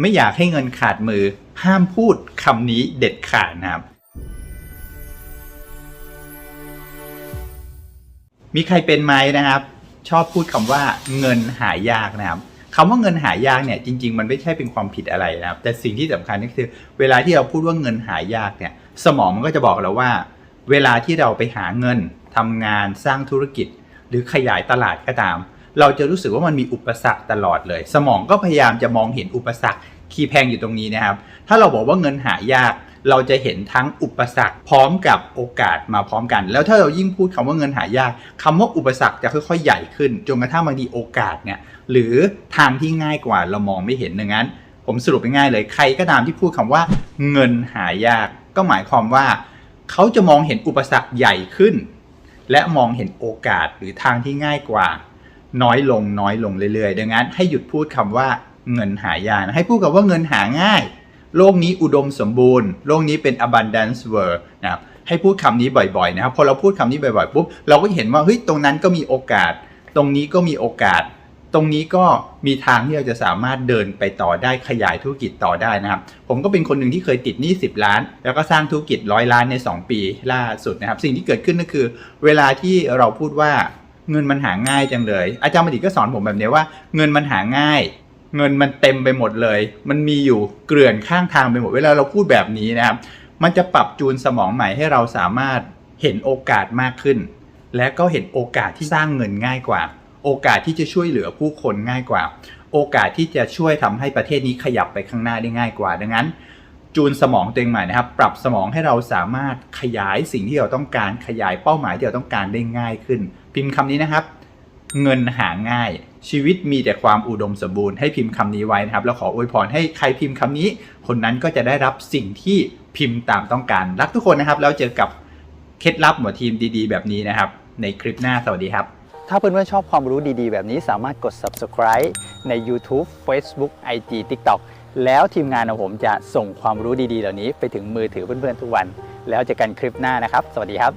ไม่อยากให้เงินขาดมือ ห้ามพูดคำนี้เด็ดขาดนะครับ มีใครเป็นไหมนะครับ ชอบพูดคำว่าเงินหายากนะครับคำว่าเงินหายากเนี่ยจริง ๆ มันไม่ใช่เป็นความผิดอะไรนะครับ แต่สิ่งที่สำคัญก็คือ เวลาที่เราพูดว่าเงินหายากเนี่ย สมองมันก็จะบอกเราว่า เวลาที่เราไปหาเงินทำงานสร้างธุรกิจ หรือขยายตลาดก็ตาม เราจะรู้สึกว่ามันมีอุปสรรคตลอดเลย สมองก็พยายามจะมองเห็นอุปสรรคคีย์แพงอยู่ตรงนี้นะครับ ถ้าเราบอกว่าเงินหายาก เราจะเห็นทั้งอุปสรรคพร้อมกับโอกาสมาพร้อมกัน แล้วถ้าเรายิ่งพูดคำว่าเงินหายากคำว่าอุปสรรคจะค่อยๆใหญ่ขึ้น จนกระทั่งบางทีโอกาสเนี่ยหรือทางที่ง่ายกว่าเรามองไม่เห็นดังนั้น ผมสรุปง่ายๆเลยใครก็ตามที่พูดคำว่า เงินหายาก ก็หมายความว่า เขาจะมองเห็นอุปสรรคใหญ่ขึ้น และมองเห็นโอกาสหรือทางที่ง่ายกว่า น้อยลงน้อยลงเรื่อยๆ ดังนั้นให้หยุดพูดคำว่าเงินหายากให้พูดคำว่าเงินหาง่าย โลกนี้อุดมสมบูรณ์ โลกนี้เป็น abundance world นะครับให้พูดคำนี้บ่อยๆนะครับพอเราพูดคำนี้บ่อยๆปุ๊บเราก็เห็นว่าเฮ้ยตรงนั้นก็มีโอกาส ตรงนี้ก็มีโอกาส ตรงนี้ก็มีทางที่เราจะสามารถเดินไปต่อได้ขยายธุรกิจต่อได้นะครับ ผมก็เป็นคนหนึ่งที่เคยติดหนี้10 ล้าน แล้วก็สร้างธุรกิจร้อยล้านใน 2 ปีล่าสุดนะครับ สิ่งที่เกิดขึ้นก็คือ เวลาที่เราพูดว่า เงินมันหาง่ายจังเลย อาจารย์บัณฑิตก็สอนผมแบบนี้ว่า เงินมันหาง่าย เงินมันเต็มไปหมดเลย มันมีอยู่เกลื่อนข้างทางไปหมดเวลาเราพูดแบบนี้นะครับ มันจะปรับจูนสมองใหม่ให้เราสามารถเห็นโอกาสมากขึ้น และก็เห็นโอกาสที่สร้างเงินง่ายกว่า โอกาสที่จะช่วยเหลือผู้คนง่ายกว่า โอกาสที่จะช่วยทำให้ประเทศนี้ขยับไปข้างหน้าได้ง่ายกว่า ดังนั้น จูนสมองตัวเองใหม่นะครับ ปรับสมองให้เราสามารถขยายสิ่งที่เราต้องการขยายเป้าหมายที่เราต้องการได้ง่ายขึ้น พิมพ์คำนี้นะครับ เงินหาง่าย ชีวิตมีแต่ความอุดมสมบูรณ์ให้พิมพ์คำนี้ไว้นะครับ แล้วขออวยพรให้ใครพิมพ์คำนี้ คนนั้นก็จะได้รับสิ่งที่พิมพ์ตามต้องการ รักทุกคนนะครับ แล้วเจอกับเคล็ดลับหมวดทีมดีๆ แบบนี้นะครับ ในคลิปหน้าสวัสดีครับ ถ้าเพื่อนๆชอบความรู้ดีๆ แบบนี้สามารถกด subscribe ใน YouTube Facebook IG TikTok แล้วทีมงานของผมจะส่งความรู้ดีๆ เหล่านี้ไปถึงมือถือเพื่อนๆทุกวัน แล้วเจอกันคลิปหน้านะครับ สวัสดีครับ